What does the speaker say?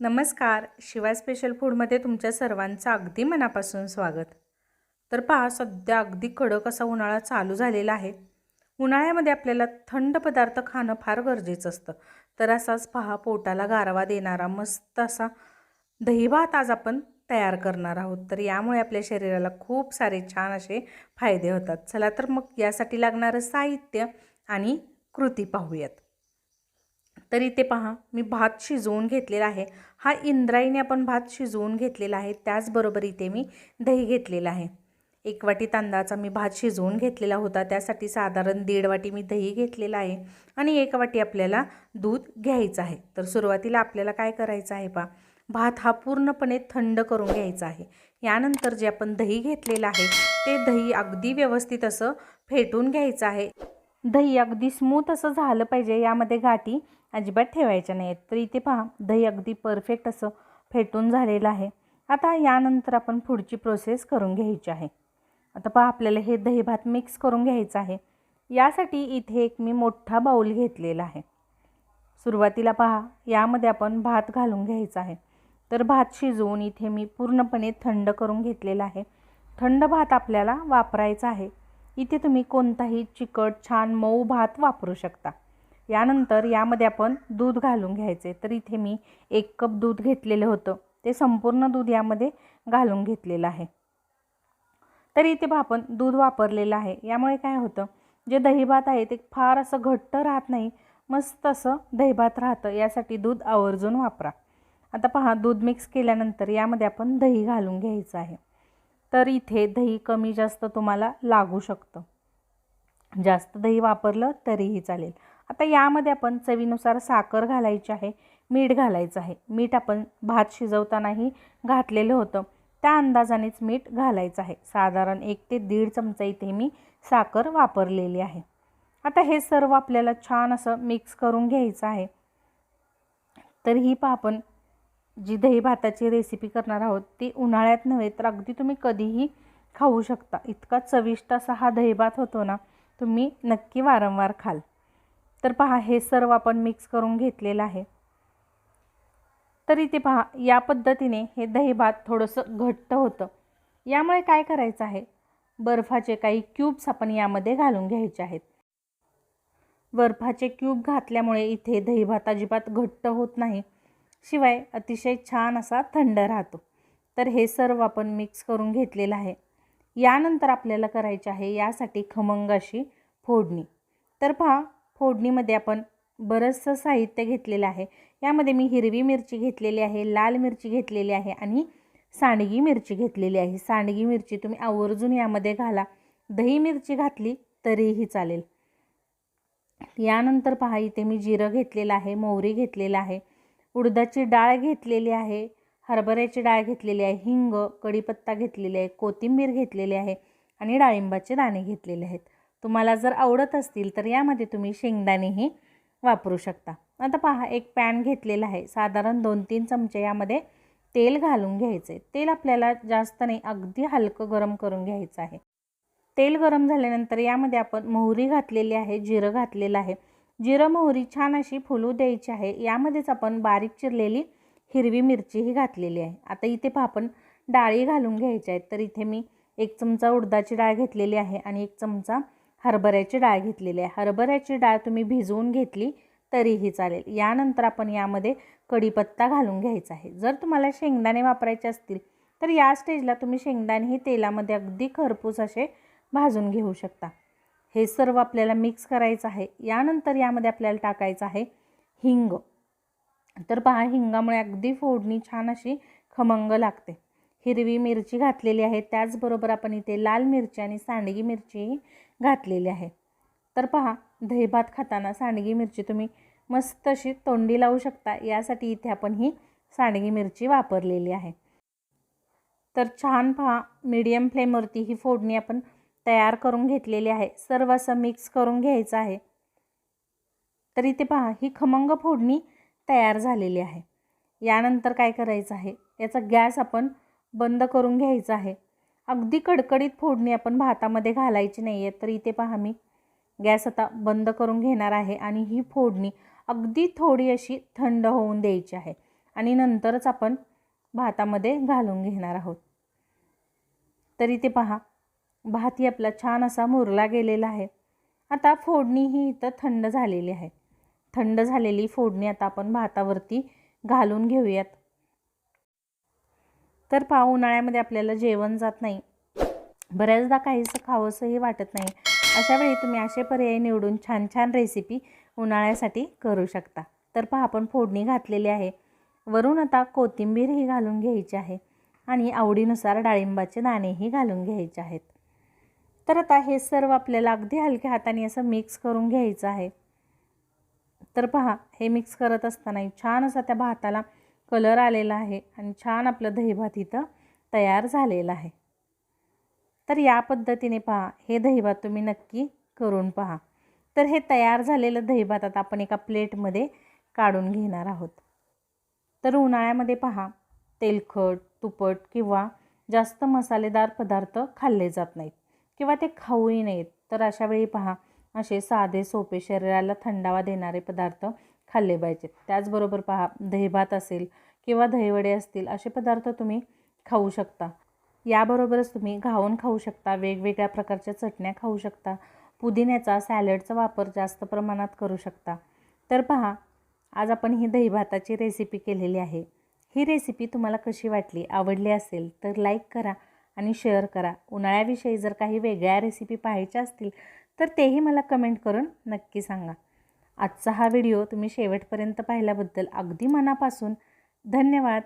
नमस्कार. शिवाय स्पेशल फूडमध्ये तुमच्या सर्वांचं अगदी मनापासून स्वागत. तर पहा सध्या अगदी कडक असा उन्हाळा चालू झालेला आहे. उन्हाळ्यामध्ये आपल्याला थंड पदार्थ खाणं फार गरजेचं असतं. तर असाच पहा पोटाला गारवा देणारा मस्त असा दहीभात आज आपण तयार करणार आहोत. तर यामुळे आपल्या शरीराला खूप सारे छान असे फायदे होतात. चला तर मग यासाठी लागणारं साहित्य आणि कृती पाहूयात. तर इथे पहा मी भात शिजवून घेतलेला आहे. हा इंद्रायणी आपण भात शिजवून घेतलेला आहे. त्याचबरोबर इथे मी दही घेतलेला आहे. एक वाटी तांदळाचा मी भात शिजवून घेतलेला होता. त्यासाठी साधारण दीड वाटी मी दही घेतलेला आहे आणि एक वाटी आपल्याला दूध घ्यायचं आहे. तर सुरुवातीला आपल्याला काय करायचं आहे पा भात हा पूर्णपणे थंड करून घ्यायचा आहे. यानंतर जे आपण दही घेतलेलं आहे ते दही अगदी व्यवस्थित असं फेटून घ्यायचं आहे. दही अगदी स्मूथ असं झालं पाहिजे. यामध्ये गाठी अजिबात ठेवायच्या नाहीत. तर इथे पहा दही अगदी परफेक्ट असं फेटून झालेलं आहे. आता यानंतर आपण पुढची प्रोसेस करून घ्यायची आहे. आता पहा आपल्याला हे दही भात मिक्स करून घ्यायचं आहे. यासाठी इथे एक मी मोठा बाऊल घेतलेला आहे. सुरुवातीला पहा यामध्ये आपण भात घालून घ्यायचा आहे. तर भात शिजवून इथे मी पूर्णपणे थंड करून घेतलेला आहे. थंड भात आपल्याला वापरायचा आहे. इथे तुम्ही कोणताही चिकट छान मऊ भात वापरू शकता. यानंतर यामध्ये आपण दूध घालून घ्यायचे. तर इथे मी एक कप दूध घेतलेलं होतं. ते संपूर्ण दूध यामध्ये घालून घेतलेलं आहे. तर इथे आपण दूध वापरलेलं आहे. यामुळे काय होतं जे दहीभात आहे ते फार असं घट्ट राहत नाही. मस्त असं दहीभात राहतं. यासाठी दूध आवर्जून वापरा. आता पहा दूध मिक्स केल्यानंतर यामध्ये आपण दही घालून घ्यायचं आहे. तर इथे दही कमी जास्त तुम्हाला लागू शकतं. जास्त दही वापरलं तरीही चालेल. आता यामध्ये आपण चवीनुसार साखर घालायची आहे मीठ घालायचं आहे. मीठ आपण भात शिजवतानाही घातलेलं होतं. त्या अंदाजानेच मीठ घालायचं आहे. साधारण एक ते दीड चमचा इथे मी साखर वापरलेली आहे. आता हे सर्व आपल्याला छान असं मिक्स करून घ्यायचं आहे. तर ही पा आपण जी दही भाताची रेसिपी करणार आहोत ती उन्हाळ्यात नव्हे तर अगदी तुम्ही कधीही खाऊ शकता. इतका चविष्ट असा हा दहीभात होतो ना तुम्ही नक्की वारंवार खाल. तर पहा हे सर्व आपण मिक्स करून घेतलेलं आहे. तर इथे पहा या पद्धतीने हे दहीभात थोडंसं घट्ट होतं. यामुळे काय करायचं आहे? बर्फाचे काही क्यूब्स आपण यामध्ये घालून घ्यायचे आहेत. बर्फाचे क्यूब घातल्यामुळे इथे दहीभात अजिबात घट्ट होत नाही. शिवाय अतिशय छान असा थंड राहतो. तर हे सर्व आपण मिक्स करून घेतलेलं आहे. यानंतर आपल्याला करायचे आहे यासाठी खमंग अशी फोडणी. तर पहा फोडणीमध्ये आपण बरंचसं साहित्य घेतलेलं आहे. यामध्ये मी हिरवी मिरची घेतलेली आहे लाल मिरची घेतलेली आहे आणि सांडगी मिरची घेतलेली आहे. सांडगी मिरची तुम्ही आवर्जून यामध्ये घाला. दही मिरची घातली तरीही चालेल. यानंतर पहा इथे मी जिरं घेतलेलं आहे मोहरी घेतलेलं आहे उडदाची डाळ घेतलेली आहे हरभऱ्याची डाळ घेतलेली आहे हिंग कढीपत्ता घेतलेली आहे कोथिंबीर घेतलेली आहे आणि डाळिंबाचे दाणे घेतलेले आहेत. तुम्हाला जर आवडत असतील तर यामध्ये तुम्ही शेंगदाणेही वापरू शकता. आता पहा एक पॅन घेतलेला आहे. साधारण दोन तीन चमचे यामध्ये तेल घालून घ्यायचं. आहे तेल आपल्याला जास्त नाही अगदी हलकं गरम करून घ्यायचं आहे. तेल गरम झाल्यानंतर यामध्ये आपण मोहरी घातलेली आहे जिरं घातलेलं आहे. जिरं मोहरी छान अशी फुलू द्यायची आहे. यामध्येच आपण बारीक चिरलेली हिरवी मिरचीही घातलेली आहे. आता इथे पहा आपण डाळी घालून घ्यायच्या आहेत तर इथे मी एक चमचा उडदाची डाळ घेतलेली आहे आणि एक चमचा हरभऱ्याची डाळ घेतलेली आहे. हरभऱ्याची डाळ तुम्ही भिजवून घेतली तरीही चालेल. यानंतर आपण यामध्ये कढीपत्ता घालून घ्यायचा आहे. जर तुम्हाला शेंगदाणे वापरायचे असतील तर या स्टेजला तुम्ही शेंगदाणेही तेलामध्ये अगदी खरपूस असे भाजून घेऊ शकता. हे सर्व आपल्याला मिक्स करायचं आहे. यानंतर यामध्ये आपल्याला टाकायचं आहे हिंग. तर पहा हिंगामुळे अगदी फोडणी छान अशी खमंग लागते. हिरवी मिरची घातलेली आहे. त्याचबरोबर आपण इथे लाल मिरची आणि सांडगी मिरचीही घातलेली आहे. तर पहा दहीभात खाताना सांडगी मिरची तुम्ही मस्त अशी तोंडी लावू शकता. यासाठी इथे आपण ही सांडगी मिरची वापरलेली आहे. तर छान पहा मीडियम फ्लेमवरती ही फोडणी आपण तयार करून घेतलेली आहे. सर्व असं मिक्स करून घ्यायचं आहे. तर इथे पहा ही खमंग फोडणी तयार झालेली आहे. यानंतर काय करायचं आहे? याचा गॅस आपण बंद करून घ्यायचं आहे. अगदी कडकडीत फोडणी आपण भातामध्ये घालायची नाही आहे तर इथे पहा मी. गॅस आता बंद करून घेणार आहे आणि ही फोडणी अगदी थोडी अशी थंड होऊन द्यायची आहे आणि नंतरच आपण भातामध्ये घालून घेणार आहोत. तर इथे पहा भात ही आपला छान असा मुरला गेलेला आहे. आता फोडणी ही इथं थंड झालेली आहे. थंड झालेली फोडणी आता आपण भातावरती घालून घेऊयात. तर पहा उन्हाळ्यामध्ये आपल्याला जेवण जात नाही. बऱ्याचदा काहीसं खावंसंही वाटत नाही. अशा वेळी तुम्ही असे पर्याय निवडून छान छान रेसिपी उन्हाळ्यासाठी करू शकता. तर पहा आपण फोडणी घातलेली आहे. वरून आता कोथिंबीरही घालून घ्यायची आहे आणि आवडीनुसार डाळिंबाचे दाणेही घालून घ्यायचे आहेत. तर आता हे सर्व आपल्याला अगदी हलक्या हाताने असं मिक्स करून घ्यायचं आहे. तर पहा हे मिक्स करत असताना छान असा त्या भाताला कलर आलेला आहे आणि छान आपलं दहीभात इथं तयार झालेलं आहे. तर या पद्धतीने पहा हे दहीभात तुम्ही नक्की करून पहा. तर हे तयार झालेलं दहीभात आता आपण एका प्लेटमध्ये काढून घेणार आहोत. तर उन्हाळ्यामध्ये पहा तेलखट तुपट किंवा जास्त मसालेदार पदार्थ खाल्ले जात नाहीत किंवा ते खाऊही नाहीत तर अशावेळी पहा असे साधे सोपे शरीराला थंडावा देणारे पदार्थ खाल्ले पाहिजेत. त्याचबरोबर पहा दहीभात असेल किंवा दहीवडे असतील असे पदार्थ तुम्ही खाऊ शकता. याबरोबरच तुम्ही घावून खाऊ शकता वेगवेगळ्या प्रकारच्या चटण्या खाऊ शकता पुदिन्याचा सॅलडचा वापर जास्त प्रमाणात करू शकता. तर पहा आज आपण ही दहीभाताची रेसिपी केलेली आहे. ही रेसिपी तुम्हाला कशी वाटली आवडली असेल तर लाईक करा आणि शेअर करा. उन्हाळ्याविषयी जर काही वेगळ्या रेसिपी पाहायच्या असतील तर तेही मला कमेंट करून नक्की सांगा. आजचा हा व्हिडिओ तुम्ही शेवटपर्यंत पाहिल्याबद्दल अगदी मनापासून धन्यवाद.